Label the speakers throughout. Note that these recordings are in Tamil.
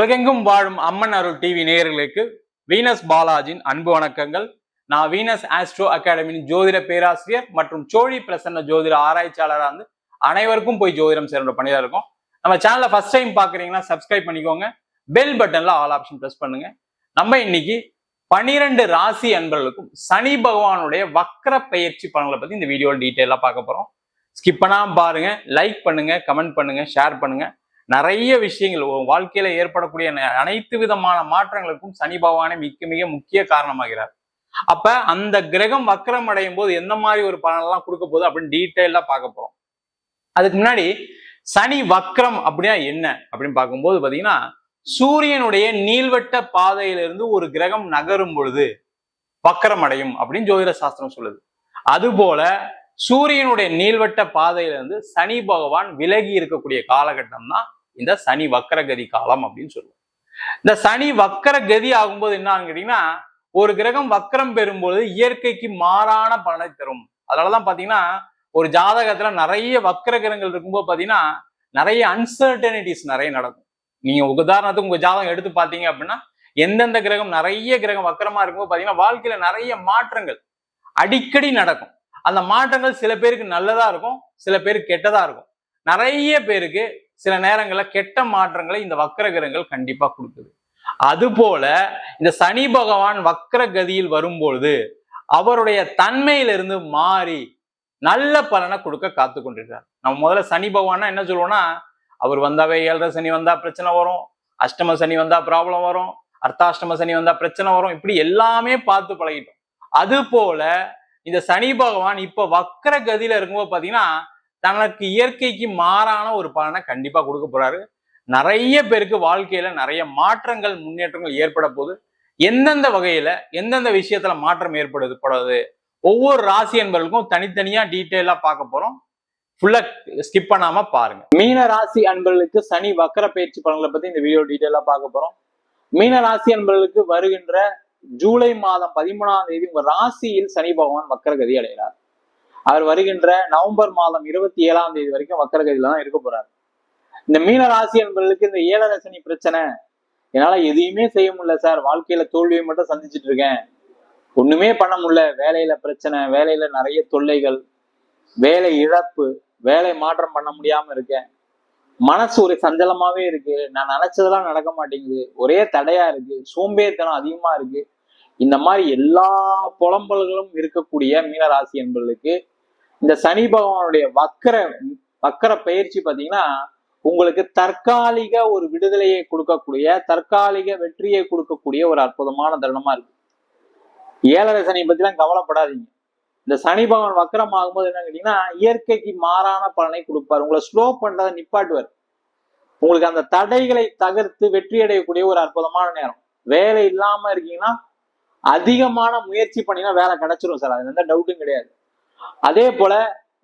Speaker 1: உலகெங்கும் வாழும் அம்மன் அருள் டிவி நேயர்களுக்கு வீனஸ் பாலாஜின் அன்பு வணக்கங்கள். நான் வீனஸ் ஆஸ்ட்ரோ அகாடமியின் ஜோதிட பேராசிரியர் மற்றும் சோழி பிரசன்ன ஜோதிட ஆராய்ச்சியாளராக இருந்து அனைவருக்கும் போய் ஜோதிடம் சேர்ந்த பணியாக இருக்கும். நம்ம சேனலை ஃபர்ஸ்ட் டைம் பார்க்குறீங்கன்னா சப்ஸ்கிரைப் பண்ணிக்கோங்க. பெல் பட்டன்ல ஆல் ஆப்ஷன் ப்ரெஸ் பண்ணுங்க. நம்ம இன்னைக்கு பனிரெண்டு ராசி அன்பர்களுக்கும் சனி பகவானுடைய வக்ர பயிற்சி பலன்களை பற்றி இந்த வீடியோவில் டீட்டெயிலாக பார்க்க போகிறோம் ஸ்கிப் பண்ணாமல் பாருங்க லைக் பண்ணுங்க கமெண்ட் பண்ணுங்க ஷேர் பண்ணுங்க. நிறைய விஷயங்கள் வாழ்க்கையில ஏற்படக்கூடிய அனைத்து விதமான மாற்றங்களுக்கும் சனி பகவானே மிக மிக முக்கிய காரணமாகிறார். அப்ப அந்த கிரகம் வக்கரம் அடையும் போது எந்த மாதிரி ஒரு பலனெல்லாம் கொடுக்க போகுது அப்படின்னு டீட்டெயிலா பார்க்க போறோம். அதுக்கு முன்னாடி சனி வக்ரம் அப்படின்னா என்ன அப்படின்னு பார்க்கும்போது பாத்தீங்கன்னா சூரியனுடைய நீள்வட்ட பாதையிலிருந்து ஒரு கிரகம் நகரும் பொழுது வக்கரம் அடையும் அப்படின்னு ஜோதிட சாஸ்திரம் சொல்லுது. அதுபோல சூரியனுடைய நீள்வட்ட பாதையிலிருந்து சனி பகவான் விலகி இருக்கக்கூடிய காலகட்டம் தான் இந்த சனி வக்கரகதி காலம் அப்படின்னு சொல்லுவோம். இந்த சனி வக்கர கதி ஆகும்போது என்ன கேட்டீங்கன்னா ஒரு கிரகம் வக்கரம் பெறும்போது இயற்கைக்கு மாறான பலனை தரும். அதனாலதான் பாத்தீங்கன்னா ஒரு ஜாதகத்துல நிறைய வக்கர கிரகங்கள் இருக்கும்போது பாத்தீங்கன்னா நிறைய அன்சர்டனிட்டிஸ் நிறைய நடக்கும். நீங்க உதாரணத்துக்கு உங்க ஜாதகம் எடுத்து பாத்தீங்க அப்படின்னா எந்தெந்த கிரகம் நிறைய கிரகம் வக்கரமா இருக்கும்போது பாத்தீங்கன்னா வாழ்க்கையில நிறைய மாற்றங்கள் அடிக்கடி நடக்கும். அந்த மாற்றங்கள் சில பேருக்கு நல்லதா இருக்கும் சில பேருக்கு கெட்டதா இருக்கும். நிறைய பேருக்கு சில நேரங்களில் கெட்ட மாற்றங்களை இந்த வக்கரகிரகங்கள் கண்டிப்பாக கண்டிப்பா கொடுக்குது. அதுபோல இந்த சனி பகவான் வக்கர கதியில் வரும்பொழுது அவருடைய தன்மையிலிருந்து மாறி நல்ல பலனை கொடுக்க காத்து கொண்டிருக்கார் நம்ம முதல்ல சனி பகவான்னா என்ன சொல்லுவோம்னா அவர் வந்தாவே ஏழரை சனி வந்தா பிரச்சனை வரும் அஷ்டம சனி வந்தா ப்ராப்ளம் வரும் அர்த்தாஷ்டம சனி வந்தா பிரச்சனை வரும் இப்படி எல்லாமே பார்த்து பழகிட்டோம். அது போல இந்த சனி பகவான் இப்ப வக்கர கதியில இருக்கும்போது பாத்தீங்கன்னா தனக்கு இயற்கைக்கு மாறான ஒரு பலனை கண்டிப்பா கொடுக்க போறாரு. நிறைய பேருக்கு வாழ்க்கையில நிறைய மாற்றங்கள் முன்னேற்றங்கள் ஏற்பட போகுது. எந்தெந்த வகையில எந்தெந்த விஷயத்துல மாற்றம் ஏற்படுது படுது? ஒவ்வொரு ராசி என்பவர்களுக்கும் தனித்தனியா டீட்டெயிலா பார்க்க போறோம். ஃபுல்லா ஸ்கிப் பண்ணாம பாருங்க. மீன ராசி அன்பர்களுக்கு சனி வக்கர பயிற்சி பலன்களை பத்தி இந்த வீடியோ டீட்டெயிலா பார்க்க போறோம். மீன ராசி அன்பர்களுக்கு வருகின்ற ஜூலை மாதம் பதிமூணாம் தேதி உங்க ராசியில் சனி பகவான் வக்கரகதி அடைகிறார். அவர் வருகின்ற நவம்பர் மாதம் இருபத்தி ஏழாம் தேதி வரைக்கும் வக்கரகதியில தான் இருக்க போறார். இந்த மீன ராசி என்பவர்களுக்கு இந்த ஏழரசனி பிரச்சனை. என்னால எதையுமே செய்ய முடியல சார். வாழ்க்கையில தோல்வியை மட்டும் சந்திச்சுட்டு இருக்கேன். ஒண்ணுமே பண்ண முடியல. வேலையில பிரச்சனை வேலையில நிறைய தொல்லைகள் வேலை இழப்பு வேலை மாற்றம் பண்ண முடியாம இருக்கேன். மனசு ஒரு சஞ்சலமாவே இருக்கு. நான் நினைச்சதெல்லாம் நடக்க மாட்டேங்குது. ஒரே தடையா இருக்கு. சோம்பேறித்தனம் அதிகமா இருக்கு. இந்த மாதிரி எல்லா புலம்பல்களும் இருக்கக்கூடிய மீனராசி என்பவர்களுக்கு இந்த சனி பகவானுடைய வக்கர வக்கர பயிற்சி பார்த்தீங்கன்னா உங்களுக்கு தற்காலிக ஒரு விடுதலையை கொடுக்கக்கூடிய தற்காலிக வெற்றியை கொடுக்கக்கூடிய ஒரு அற்புதமான தருணமா இருக்கு. ஏழரை சனி பத்திலாம் கவலைப்படாதீங்க. இந்த சனி பகவான் வக்கரம் ஆகும்போது என்ன கேட்டீங்கன்னா இயற்கைக்கு மாறான பலனை கொடுப்பார். உங்களை ஸ்லோ பண்றதை நிப்பாட்டுவார். உங்களுக்கு அந்த தடைகளை தகர்த்து வெற்றி அடையக்கூடிய ஒரு அற்புதமான நேரம். வேலை இல்லாம இருக்கீங்கன்னா அதிகமான முயற்சி பண்ணினா வேலை கிடைச்சிரும் சார். அது எந்த டவுட்டும் கிடையாது. அதே போல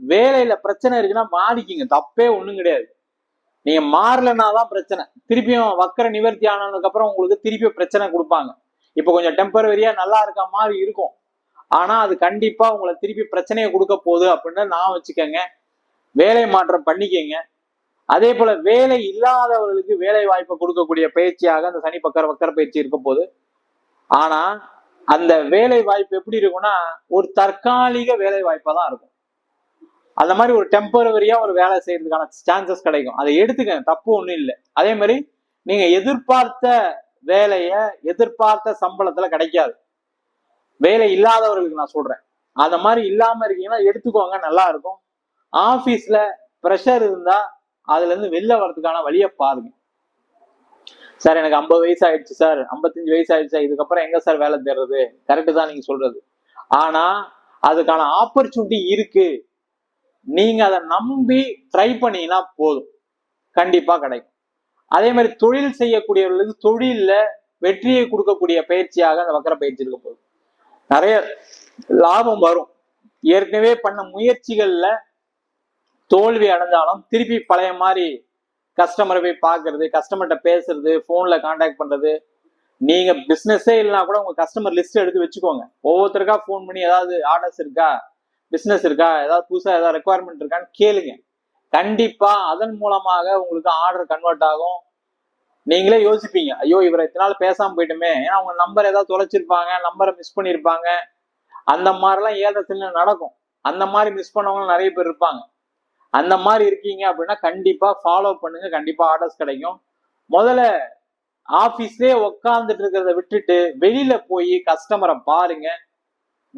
Speaker 1: வேலையில பிரச்சனை இருக்குன்னா மாறிக்கிங்க. தப்பே ஒண்ணும் கிடையாது. நீங்க மாறலைன்னா தான் பிரச்சனை. திருப்பியும் வக்கர நிவர்த்தி ஆனதுக்கு அப்புறம் உங்களுக்கு திருப்பி பிரச்சனை கொடுப்பாங்க. இப்போ கொஞ்சம் டெம்பரவரியா நல்லா இருக்க மாதிரி இருக்கும். ஆனா அது கண்டிப்பா உங்களை திருப்பி பிரச்சனையை கொடுக்க போகுது அப்படின்னு நான் வச்சுக்கோங்க. வேலை மாற்றம் பண்ணிக்கங்க. அதே போல வேலை இல்லாதவர்களுக்கு வேலை வாய்ப்பை கொடுக்கக்கூடிய பயிற்சியாக அந்த சனி பக்கர வக்கர பயிற்சி இருக்க போகுது. ஆனா அந்த வேலை வாய்ப்பு எப்படி இருக்கும்னா ஒரு தற்காலிக வேலை வாய்ப்பா தான் இருக்கும். அந்த மாதிரி ஒரு டெம்பரவரியா ஒரு வேலை செய்யறதுக்கான சான்சஸ் கிடைக்கும். அதை எடுத்துக்கங்க தப்பு ஒன்றும் இல்லை. அதே மாதிரி நீங்க எதிர்பார்த்த வேலைய எதிர்பார்த்த சம்பளத்துல கிடைக்காது. வேலை இல்லாதவர்களுக்கு நான் சொல்றேன். அந்த மாதிரி இல்லாம இருக்கீங்கன்னா எடுத்துக்கோங்க நல்லா இருக்கும். ஆபீஸ்ல ப்ரெஷர் இருந்தா அதுல இருந்து வெளில வர்றதுக்கான வழியை பாருங்க. சார் எனக்கு ஐம்பது வயசு ஆயிடுச்சு சார். ஐம்பத்தஞ்சு வயசு ஆயிடுச்சு சார். இதுக்கப்புறம் எங்க சார் வேலை தேடுறது? கரெக்டு தான் நீங்க சொல்றது. ஆனா அதுக்கான ஆப்பர்ச்சுனிட்டி இருக்கு. நீங்க அதை நம்பி ட்ரை பண்ணீங்கன்னா போதும். கண்டிப்பா கிடைக்கும். அதே மாதிரி தொழில் செய்யக்கூடியவர்களுக்கு தொழில்ல வெற்றியை கொடுக்கக்கூடிய பயிற்சியாக அந்த வக்கர பயிற்சி இருக்க போகுது. நிறைய லாபம் வரும். ஏற்கனவே பண்ண முயற்சிகள்ல தோல்வி அடைஞ்சாலும் திருப்பி பழைய மாதிரி கஸ்டமரை போய் பார்க்கறது கஸ்டமர்கிட்ட பேசுறது ஃபோனில் காண்டாக்ட் பண்ணுறது நீங்கள் பிஸ்னஸே இல்லைனா கூட உங்கள் கஸ்டமர் லிஸ்ட் எடுத்து வச்சுக்கோங்க. ஒவ்வொருத்தருக்கா ஃபோன் பண்ணி ஏதாவது ஆர்டர்ஸ் இருக்கா? பிஸ்னஸ் இருக்கா? ஏதாவது புதுசாக ஏதாவது ரெக்குவயர்மெண்ட் இருக்கான்னு கேளுங்க. கண்டிப்பாக அதன் மூலமாக உங்களுக்கு ஆர்டர் கன்வெர்ட் ஆகும். நீங்களே யோசிப்பீங்க ஐயோ இவரை இத்தனை நாள் பேசாமல் போயிட்டுமே. ஏன்னா அவங்க நம்பர் ஏதாவது தொலைச்சிருப்பாங்க நம்பரை மிஸ் பண்ணியிருப்பாங்க அந்த மாதிரிலாம் ஏழரை நடக்கும். அந்த மாதிரி மிஸ் பண்ணவங்க நிறைய பேர் இருப்பாங்க. அந்த மாதிரி இருக்கீங்க அப்படின்னா கண்டிப்பா ஃபாலோ பண்ணுங்க. கண்டிப்பா ஆர்டர்ஸ் கிடைக்கும். முதல்ல ஆஃபீஸ்லேயே உட்காந்துட்டு இருக்கிறத விட்டுட்டு வெளியில போய் கஸ்டமரை பாருங்க.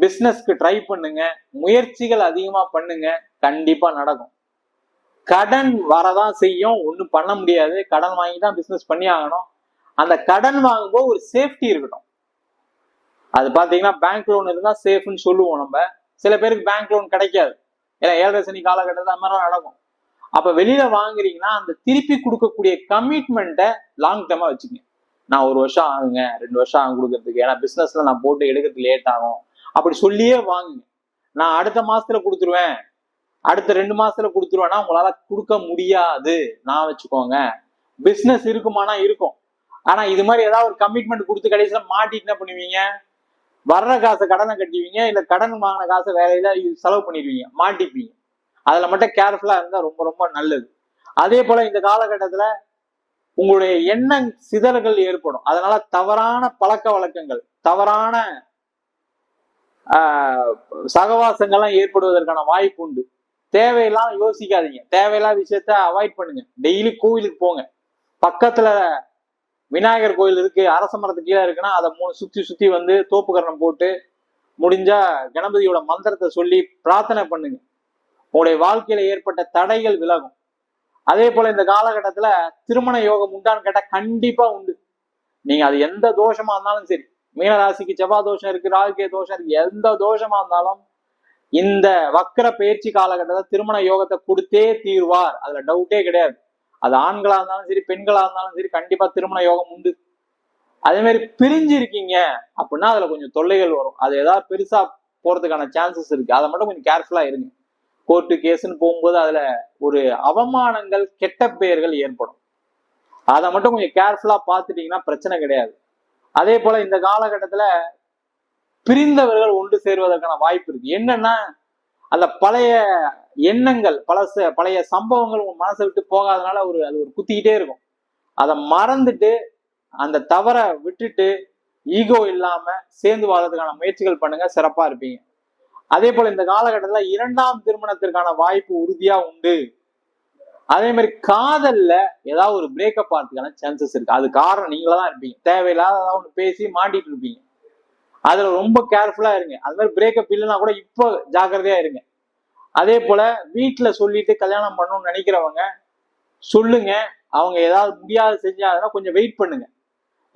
Speaker 1: பிஸ்னஸ்க்கு ட்ரை பண்ணுங்க. முயற்சிகள் அதிகமா பண்ணுங்க. கண்டிப்பா நடக்கும். கடன் வரதான் செய்யும். ஒன்றும் பண்ண முடியாது. கடன் வாங்கி தான் பிஸ்னஸ் பண்ணி ஆகணும். அந்த கடன் வாங்கும்போது ஒரு சேஃப்டி இருக்கட்டும். அது பார்த்தீங்கன்னா பேங்க் லோன் இருந்தால் சேஃப்னு சொல்லுவோம் நம்ம. சில பேருக்கு பேங்க் லோன் கிடைக்காது. ஏன்னா ஏழரை சனி காலகட்டத்தில் அந்த மாதிரி நடக்கும். அப்ப வெளியில வாங்குறீங்கன்னா அந்த திருப்பி கொடுக்கக்கூடிய கமிட்மெண்ட்டை லாங் டேர்மா வச்சுக்கங்க. நான் ஒரு வருஷம் ஆகுங்க ரெண்டு வருஷம் ஆகும் கொடுக்கறதுக்கு. ஏன்னா பிசினஸ்ல நான் போட்டு எடுக்கிறதுக்கு லேட் ஆகும். அப்படி சொல்லியே வாங்குங்க. நான் அடுத்த மாசத்துல கொடுத்துருவேன். அடுத்த ரெண்டு மாசத்துல கொடுத்துருவேன்னா உங்களால கொடுக்க முடியாது. நான் வச்சுக்கோங்க. பிசினஸ் இருக்குமானா இருக்கும். ஆனா இது மாதிரி ஏதாவது ஒரு கமிட்மெண்ட் கொடுத்து கடைசியில மாட்டிட்டு என்ன பண்ணுவீங்க? வர்ற காசை கடனை கட்டுவீங்க இல்லை கடன் வாங்கின காசை வேலையில செலவு பண்ணிடுவீங்க மாட்டிப்பீங்க. அதில் மட்டும் கேர்ஃபுல்லா இருந்தால் ரொம்ப ரொம்ப நல்லது. அதே போல இந்த காலகட்டத்துல உங்களுடைய எண்ண சிதறல்கள் ஏற்படும். அதனால தவறான பழக்க வழக்கங்கள் தவறான ஆஹ், சகவாசங்கள்லாம் ஏற்படுவதற்கான வாய்ப்பு உண்டு. தேவையெல்லாம் யோசிக்காதீங்க. தேவையில்லாத விஷயத்த அவாய்ட் பண்ணுங்க. டெய்லி கோவிலுக்கு போங்க. பக்கத்துல விநாயகர் கோயில் இருக்கு அரச மரத்துக்கு கீழே இருக்குன்னா அதை மூணு சுத்தி சுத்தி வந்து தோப்புக்கரணம் போட்டு முடிஞ்சா கணபதியோட மந்திரத்தை சொல்லி பிரார்த்தனை பண்ணுங்க. உங்களுடைய வாழ்க்கையில ஏற்பட்ட தடைகள் விலகும். அதே போல இந்த காலகட்டத்துல திருமண யோகம் உண்டான்னு கேட்டா கண்டிப்பா உண்டு. நீங்க அது எந்த தோஷமா இருந்தாலும் சரி மீனராசிக்கு செவ்வா தோஷம் இருக்கு ராகுகே தோஷம் இருக்கு எந்த தோஷமா இருந்தாலும் இந்த வக்கர பயிற்சி காலகட்டத்தில் திருமண யோகத்தை கொடுத்தே தீர்வார். அதுல டவுட்டே கிடையாது. அது ஆண்களா இருந்தாலும் சரி பெண்களா இருந்தாலும் சரி கண்டிப்பா திருமண யோகம் உண்டு. அதே மாதிரி பிரிஞ்சு இருக்கீங்க அப்படின்னா அதுல கொஞ்சம் தொல்லைகள் வரும். அது ஏதாவது பெருசா போறதுக்கான சான்சஸ் இருக்கு. அதை மட்டும் கொஞ்சம் கேர்ஃபுல்லா இருங்க. கோர்ட்டு கேஸ்ன்னு போகும்போது அதுல ஒரு அவமானங்கள் கெட்ட பெயர்கள் ஏற்படும். அதை மட்டும் கொஞ்சம் கேர்ஃபுல்லா பார்த்துட்டீங்கன்னா பிரச்சனை கிடையாது. அதே போல இந்த காலகட்டத்துல பிரிந்தவர்கள் ஒன்று சேருவதற்கான வாய்ப்பு இருக்கு. என்னன்னா அந்த பழைய எண்ணங்கள் பழச பழைய சம்பவங்கள் உங்க மனசை விட்டு போகாதனால ஒரு அது ஒரு குத்திக்கிட்டே இருக்கும். அதை மறந்துட்டு அந்த தவறை விட்டுட்டு ஈகோ இல்லாம சேர்ந்து வாழ்றதுக்கான முயற்சிகள் பண்ணுங்க சிறப்பா இருப்பீங்க. அதே போல இந்த காலகட்டத்தில் இரண்டாம் திருமணத்திற்கான வாய்ப்பு உறுதியா உண்டு. அதே மாதிரி காதல்ல ஏதாவது ஒரு பிரேக்கப் ஆகிறதுக்கான சான்சஸ் இருக்கு. அது காரணம் நீங்களா தான் இருப்பீங்க. தேவையில்லாத ஏதாவது ஒன்று பேசி மாட்டிட்டு இருப்பீங்க. அதுல ரொம்ப கேர்ஃபுல்லா இருங்க. அது மாதிரி பிரேக்கப் இல்லைன்னா கூட இப்போ ஜாக்கிரதையா இருங்க. அதே போல வீட்டுல சொல்லிட்டு கல்யாணம் பண்ணணும்னு நினைக்கிறவங்க சொல்லுங்க. அவங்க ஏதாவது முடியாது செஞ்சாங்கன்னா கொஞ்சம் வெயிட் பண்ணுங்க.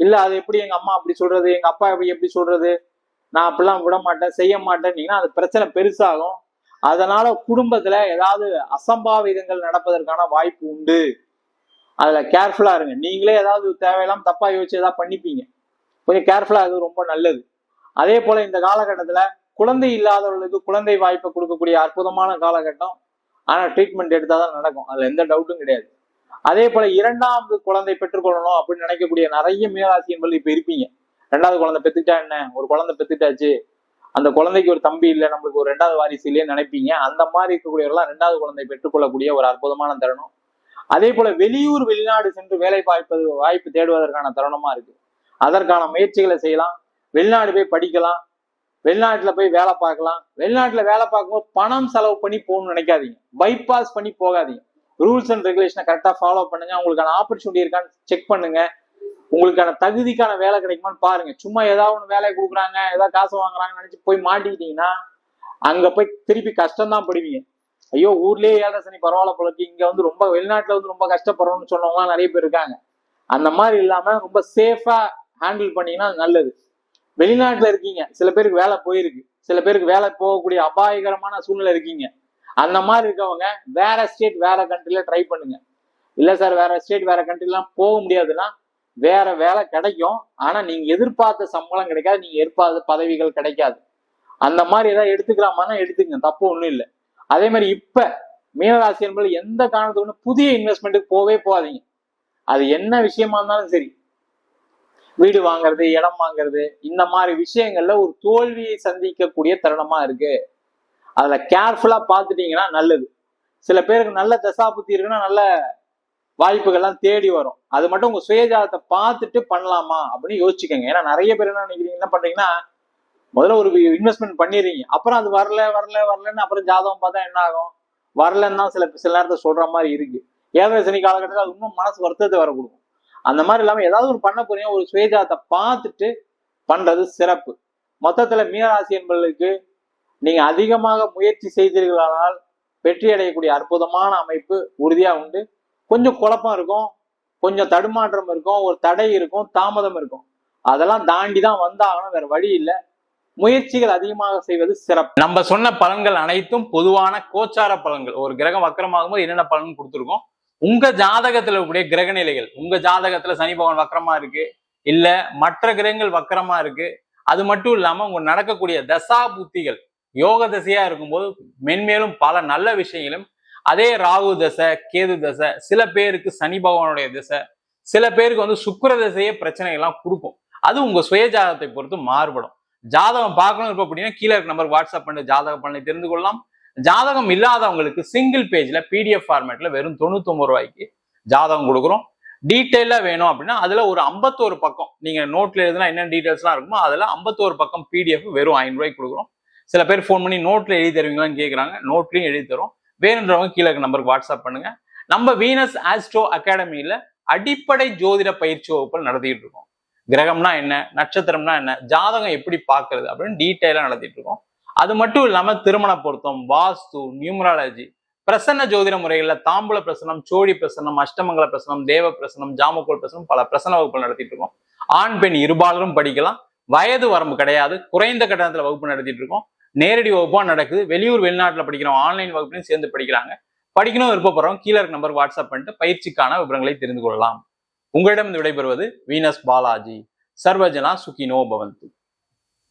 Speaker 1: இல்ல அது எப்படி எங்க அம்மா அப்படி சொல்றது எங்க அப்பா எப்படி எப்படி சொல்றது? நான் அப்படிலாம் விட மாட்டேன் செய்ய மாட்டேன்னீங்கன்னா அது பிரச்சனை பெருசாகும். அதனால குடும்பத்துல ஏதாவது அசம்பாவிதங்கள் நடப்பதற்கான வாய்ப்பு உண்டு. அதுல கேர்ஃபுல்லா இருங்க. நீங்களே ஏதாவது தேவையில்லாம தப்பா யோசிச்சு ஏதாவது பண்ணிப்பீங்க. கொஞ்சம் கேர்ஃபுல்லா அது ரொம்ப நல்லது. அதே போல இந்த காலகட்டத்துல குழந்தை இல்லாதவர்களுக்கு குழந்தை வாய்ப்பை கொடுக்கக்கூடிய அற்புதமான காலகட்டம். ஆனா ட்ரீட்மெண்ட் எடுத்தாதான் நடக்கும். அதுல எந்த டவுட்டும் கிடையாது. அதே போல இரண்டாவது குழந்தை பெற்றுக்கொள்ளணும் அப்படின்னு நினைக்கக்கூடிய நிறைய மீனராசி என்பது இப்ப இருப்பீங்க. ரெண்டாவது குழந்தை பெத்துட்டா என்ன? ஒரு குழந்தை பெத்துட்டாச்சு அந்த குழந்தைக்கு ஒரு தம்பி இல்லை நம்மளுக்கு ஒரு ரெண்டாவது வாரிசு இல்லையே நினைப்பீங்க. அந்த மாதிரி இருக்கக்கூடியவர்களாம் ரெண்டாவது குழந்தை பெற்றுக்கொள்ளக்கூடிய ஒரு அற்புதமான தருணம். அதே போல வெளியூர் வெளிநாடு சென்று வேலை வாய்ப்பது வாய்ப்பு தேடுவதற்கான தருணமா இருக்கு. அதற்கான முயற்சிகளை செய்யலாம். வெளிநாடு போய் படிக்கலாம் வெளிநாட்டில் போய் வேலை பார்க்கலாம். வெளிநாட்டில் வேலை பார்க்கும்போது பணம் செலவு பண்ணி போகணும்னு நினைக்காதீங்க. பைபாஸ் பண்ணி போகாதீங்க. ரூல்ஸ் அண்ட் ரெகுலேஷனை கரெக்டாக ஃபாலோ பண்ணுங்க. உங்களுக்கான ஆப்பர்ச்சுனிட்டி இருக்கான்னு செக் பண்ணுங்க. உங்களுக்கான தகுதிக்கான வேலை கிடைக்குமான்னு பாருங்க. சும்மா ஏதாவது ஒன்று வேலையை கொடுக்குறாங்க ஏதாவது காசு வாங்குறாங்கன்னு நினச்சி போய் மாட்டிக்கிட்டீங்கன்னா அங்கே போய் திருப்பி கஷ்டம் தான் படுவீங்க. ஐயோ ஊர்லயே ஏழரை சனி பரவாயில்ல போல இருக்கு. வந்து ரொம்ப வெளிநாட்டில் வந்து ரொம்ப கஷ்டப்படுறோம்னு சொன்னவங்க நிறைய பேர் இருக்காங்க. அந்த மாதிரி இல்லாமல் ரொம்ப சேஃபாக ஹேண்டில் பண்ணீங்கன்னா நல்லது. வெளிநாட்டுல இருக்கீங்க. சில பேருக்கு வேலை போயிருக்கு. சில பேருக்கு வேலை போகக்கூடிய அபாயகரமான சூழ்நிலை இருக்கீங்க. அந்த மாதிரி இருக்கவங்க வேற ஸ்டேட் வேற கண்ட்ரில ட்ரை பண்ணுங்க. இல்ல சார் வேற ஸ்டேட் வேற கண்ட்ரிலாம் போக முடியாதுன்னா வேற வேலை கிடைக்கும். ஆனா நீங்க எதிர்பார்த்த சம்பளம் கிடைக்காது. நீங்க எதிர்பார்த்த பதவிகள் கிடைக்காது. அந்த மாதிரி ஏதாவது எடுத்துக்கலாமான்னா எடுத்துக்கங்க தப்பு ஒண்ணும் இல்லை. அதே மாதிரி இப்ப மீனராசி என்பது எந்த காரணத்துக்கு புதிய இன்வெஸ்ட்மெண்ட்டுக்கு போவே போகாதீங்க. அது என்ன விஷயமா இருந்தாலும் சரி. வீடு வாங்குறது இடம் வாங்குறது இந்த மாதிரி விஷயங்கள்ல ஒரு தோல்வியை சந்திக்கக்கூடிய தருணமா இருக்கு. அதுல கேர்ஃபுல்லா பார்த்துட்டீங்கன்னா நல்லது. சில பேருக்கு நல்ல தசாபுத்தி இருக்குன்னா நல்ல வாய்ப்புகள்லாம் தேடி வரும். அது மட்டும் உங்க சுயஜாதத்தை பார்த்துட்டு பண்ணலாமா அப்படின்னு யோசிச்சுக்கோங்க. ஏன்னா நிறைய பேர் என்ன நினைக்கிறீங்க? என்ன பண்றீங்கன்னா முதல்ல ஒரு இன்வெஸ்ட்மெண்ட் பண்ணிடுறீங்க. அப்புறம் அது வரல வரல வரலன்னு அப்புறம் ஜாதகம் பார்த்தா என்ன ஆகும்? வரலன்னு தான் சில சில நேரத்தை சொல்ற மாதிரி இருக்கு. ஏழரை சனி காலகட்டத்தில் அது இன்னும் மனசு வருத்தத்தை வர கொடுக்கும். அந்த மாதிரி இல்லாமல் ஏதாவது ஒரு பண்ண போறீங்க ஒரு சுயஜாதத்தை பார்த்துட்டு பண்றது சிறப்பு. மொத்தத்துல மீனராசி என்பவர்களுக்கு நீங்க அதிகமாக முயற்சி செய்தீர்களானால் வெற்றி அடையக்கூடிய அற்புதமான அமைப்பு உறுதியா உண்டு. கொஞ்சம் குழப்பம் இருக்கும் கொஞ்சம் தடுமாற்றம் இருக்கும் ஒரு தடை இருக்கும் தாமதம் இருக்கும். அதெல்லாம் தாண்டி தான் வந்தாகணும் வேற வழி இல்லை. முயற்சிகள் அதிகமாக செய்வது சிறப்பு. நம்ம சொன்ன பலன்கள் அனைத்தும் பொதுவான கோச்சார பலன்கள். ஒரு கிரகம் வக்கரமாகும் போது என்னென்ன பலன் கொடுத்துருக்கோம்? உங்க ஜாதகத்துல இருக்கக்கூடிய கிரக நிலைகள் உங்க ஜாதகத்துல சனி பகவான் வக்கரமா இருக்கு இல்ல மற்ற கிரகங்கள் வக்கரமா இருக்கு அது மட்டும் இல்லாம உங்க நடக்கக்கூடிய தசா புத்திகள் யோக தசையா இருக்கும்போது மென்மேலும் பல நல்ல விஷயங்களும் அதே ராகு தசை கேது தசை சில பேருக்கு சனி பகவானுடைய திசை சில பேருக்கு வந்து சுக்கர தசையே பிரச்சனைகள்லாம் கொடுக்கும். அது உங்க சுய ஜாதகத்தை பொறுத்து மாறுபடும். ஜாதகம் பார்க்கணும் இருப்ப அப்படின்னா கீழே இருக்க நம்பர் வாட்ஸ்அப் பண்ணி ஜாதக பண்ணி தெரிந்து கொள்ளலாம். ஜாதகம் இல்லாதவங்களுக்கு சிங்கிள் பேஜ்ல பிடிஎஃப் ஃபார்மேட்ல வெறும் தொண்ணூத்தொம்பது ரூபாய்க்கு ஜாதகம் கொடுக்குறோம். டீட்டெயிலாக வேணும் அப்படின்னா அதில் ஒரு ஐம்பத்தோரு பக்கம் நீங்கள் நோட்டில் எழுதுனா என்ன டீட்டெயில்ஸ்லாம் இருக்குமோ அதில் ஐம்பத்தோரு பக்கம் பிடிஎஃப் வெறும் ஐநூறுரூவாய்க்கு கொடுக்குறோம். சில பேர் ஃபோன் பண்ணி நோட்டில் எழுதி தருவீங்களான்னு கேட்குறாங்க நோட்லையும் எழுதி தரும் வேணுன்றவங்க கீழே நம்பருக்கு வாட்ஸ்அப் பண்ணுங்கள் நம்ம வீனஸ் ஆஸ்ட்ரோ அகாடமியில் அடிப்படை ஜோதிட பயிற்சி வகுப்புகள் நடத்திட்டு இருக்கோம். கிரகம்னா என்ன நட்சத்திரம்னா என்ன ஜாதகம் எப்படி பார்க்கறது அப்படின்னு டீட்டெயிலாக நடத்திட்டு இருக்கோம். அது மட்டும் இல்லாம திருமண பொருத்தம் வாஸ்து நியூமராலஜி பிரசன்ன ஜோதிட முறைகளில் தாம்பூல பிரசனம் சோழி பிரசனம் அஷ்டமங்கல பிரசனம் தேவ பிரசனம் ஜாமக்கோல் பிரசனம் பல பிரசன வகுப்புகள் நடத்திட்டு இருக்கோம். ஆண் பெண் இருபாலரும் படிக்கலாம். வயது வரம்பு கிடையாது. குறைந்த கட்டணத்துல வகுப்பு நடத்திட்டு இருக்கோம். நேரடி வகுப்பாக நடக்குது. வெளியூர் வெளிநாட்டுல படிக்கிறோம் ஆன்லைன் வகுப்புலையும் சேர்ந்து படிக்கிறாங்க. படிக்கணும் விருப்பப்படுறோம் கீழே இருக்க நம்பர் வாட்ஸ்அப் பண்ணிட்டு பயிற்சிக்கான விவரங்களை தெரிந்து கொள்ளலாம். உங்களிடம் விடைபெறுவது வீனஸ் பாலாஜி. சர்வஜனா சுகினோ பவந்து.